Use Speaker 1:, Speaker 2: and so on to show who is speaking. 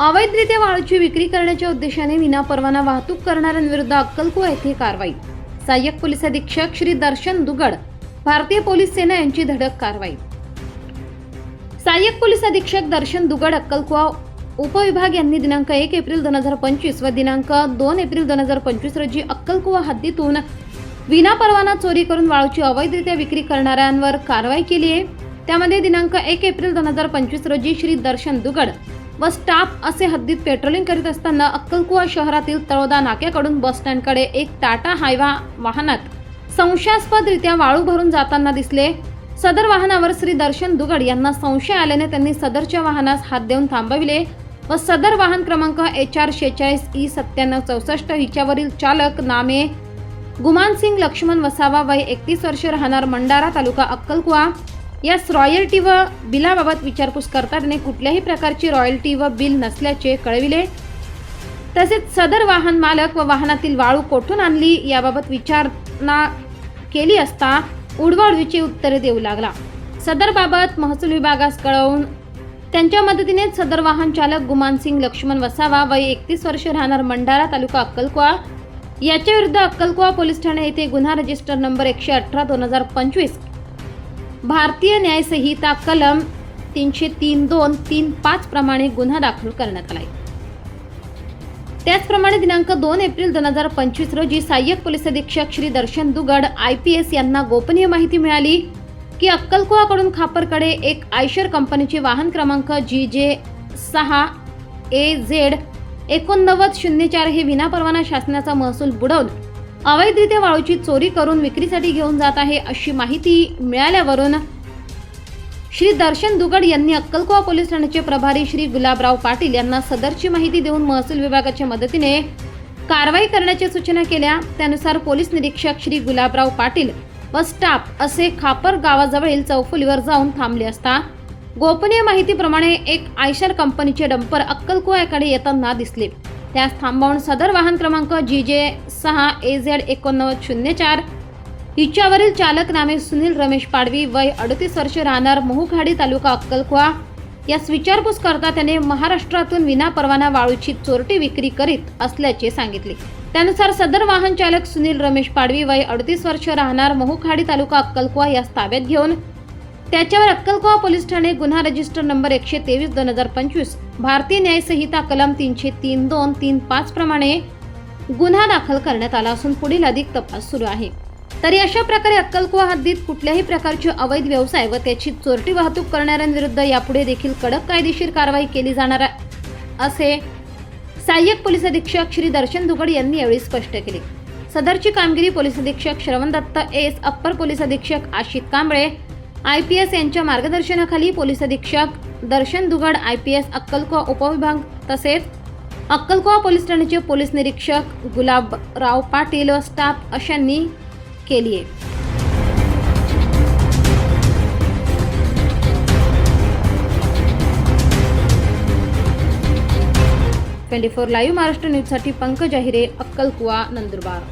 Speaker 1: अवैधरित्या वाळूची विक्री करण्याच्या उद्देशाने विनापरवाना वाहतूक करणाऱ्यांविरुद्ध अक्कलकुवा येथे कारवाई. सहाय्यक पोलीस अधीक्षक श्री दर्शन दुगड भारतीय पोलीस सेना यांची धडक कारवाई. सहाय्यक पोलीस अधीक्षक दर्शन दुगड अक्कलकुवा उपविभाग यांनी दिनांक एक एप्रिल दोन हजार पंचवीस व दिनांक दोन एप्रिल दोन हजार पंचवीस रोजी अक्कलकुवा हद्दीतून विनापरवाना चोरी करून वाळूची अवैधरित्या विक्री करणाऱ्यांवर कारवाई केली आहे. त्यामध्ये दिनांक एक एप्रिल दोन हजार पंचवीस रोजी श्री दर्शन दुगड व स्टाफ असे हद्दीत पेट्रोलिंग करीत असताना अक्कलकुवा शहरातील तळोदा नाक्याकडून बसस्टँडकडे एक टाटा हायवा वाहनात संशयास्पदरित्या वाळू भरून जाताना दिसले. सदर वाहनावर श्री दर्शन दुगड यांना संशय आल्याने त्यांनी सदरच्या वाहनास हात देऊन थांबविले व सदर वाहन क्रमांक एच आर शेचाळीस ई सत्त्याण्णव चौसष्ट हिच्यावरील चालक नामे गुमान सिंग लक्ष्मण वसावा वय एकतीस वर्ष राहणार मंडारा तालुका अक्कलकुवा. यास रॉयल्टी व बिलाबाबत विचारपूस करताना कुठल्याही प्रकारची रॉयल्टी व बिल नसल्याचे कळविले. तसेच सदर वाहन मालक व वाहनातील वाळू कोठून आणली याबाबत विचारणा केली असता उडवाडवीचे उत्तरे देऊ लागला. सदरबाबत महसूल विभागास कळवून त्यांच्या मदतीने सदर वाहन चालक गुमानसिंग लक्ष्मण वसावा वय एकतीस वर्ष राहणार मंडारा तालुका अक्कलकुवा. याच्या विरुद्ध अक्कलकुवा पोलीस ठाणे येथे गुन्हा रजिस्टर नंबर एकशे अठरा दोन हजार पंचवीस भारतीय न्यायसंहिता कलम तीनशे तीन दोन तीन पाच प्रमाणे गुन्हा दाखल करण्यात आलाय. त्याचप्रमाणे दिनांक दोन एप्रिल दोन हजार पंचवीस रोजी सहाय्यक पोलीस अधीक्षक Shri Darshan Dugad I P S यांना गोपनीय माहिती मिळाली की अक्कलकुवाकडून खापरकडे एक आयशर कंपनीचे वाहन क्रमांक जी जे सहा ए झेड एकोणनव्वद शून्य चार हे विनापरवाना शासनाचा महसूल बुडवून अवैधरित्या वाळूची चोरी करून विक्रीसाठी घेऊन जात आहे अशी माहिती मिळाल्यावरून श्री दर्शन दुगड यांनी अक्कलकोवा पोलीस ठाण्याचे प्रभारी श्री गुलाबराव पाटील यांना सदरची माहिती देऊन महसूल विभागाच्या मदतीने कारवाई करण्याच्या सूचना केल्या. त्यानुसार पोलीस निरीक्षक श्री गुलाबराव पाटील व स्टाफ असे खापर गावाजवळील चौफुलीवर जाऊन थांबले असता गोपनीय माहितीप्रमाणे एक आयशर कंपनीचे डंपर अक्कलकुवाकडे येताना दिसले. त्यास थांबवून सदर वाहन क्रमांक जी जे सहा ए झेड एकोणनव्वद शून्य चार. हिच्यावरील चालक नामे सुनील रमेश पाडवी वय अडतीस वर्ष राहणार मोहखाडी तालुका अक्कलकुवा. यास विचारपूस करता त्याने महाराष्ट्रातून विनापरवाना वाळूची चोरटी विक्री करीत असल्याचे सांगितले. त्यानुसार सदर वाहन चालक सुनील रमेश पाडवी वय अडतीस वर्ष राहणार महुखाडी तालुका अक्कलकुवा यास ताब्यात घेऊन त्याच्यावर अक्कलकुवा पोलीस ठाणे गुन्हा रजिस्टर नंबर एकशे तेवीस दोन हजार पंचवीस भारतीय न्यायसंहिता कलम तीनशे तीन दोन तीन पाच प्रमाणे गुन्हा दाखल करण्यात आला असून पुढील अधिक तपास सुरू आहे. तरी अशा प्रकारे अक्कलकुवा हद्दीत कुठल्याही प्रकारचे अवैध व्यवसाय व त्याची चोरटी वाहतूक करणाऱ्यांविरुद्ध यापुढे देखील कडक कायदेशीर कारवाई केली जाणार आहे असे सहाय्यक पोलीस अधीक्षक श्री दर्शन दुगड यांनी यावेळी स्पष्ट केले. सदरची कामगिरी पोलीस अधीक्षक श्रवण दत्त एस अप्पर पोलीस अधीक्षक Ashit Kamble I P S यांच्या मार्गदर्शनाखाली पोलीस अधीक्षक Darshan Dugad I P S अक्कलकुवा उपविभाग तसेच अक्कलकुवा पोलीस ठाण्याचे पोलीस निरीक्षक गुलाबराव पाटील व स्टाफ अशांनी केली आहे. ट्वेंटी फोर लाईव्ह महाराष्ट्र न्यूजसाठी पंकज अहिरे अक्कलकुवा नंदुरबार.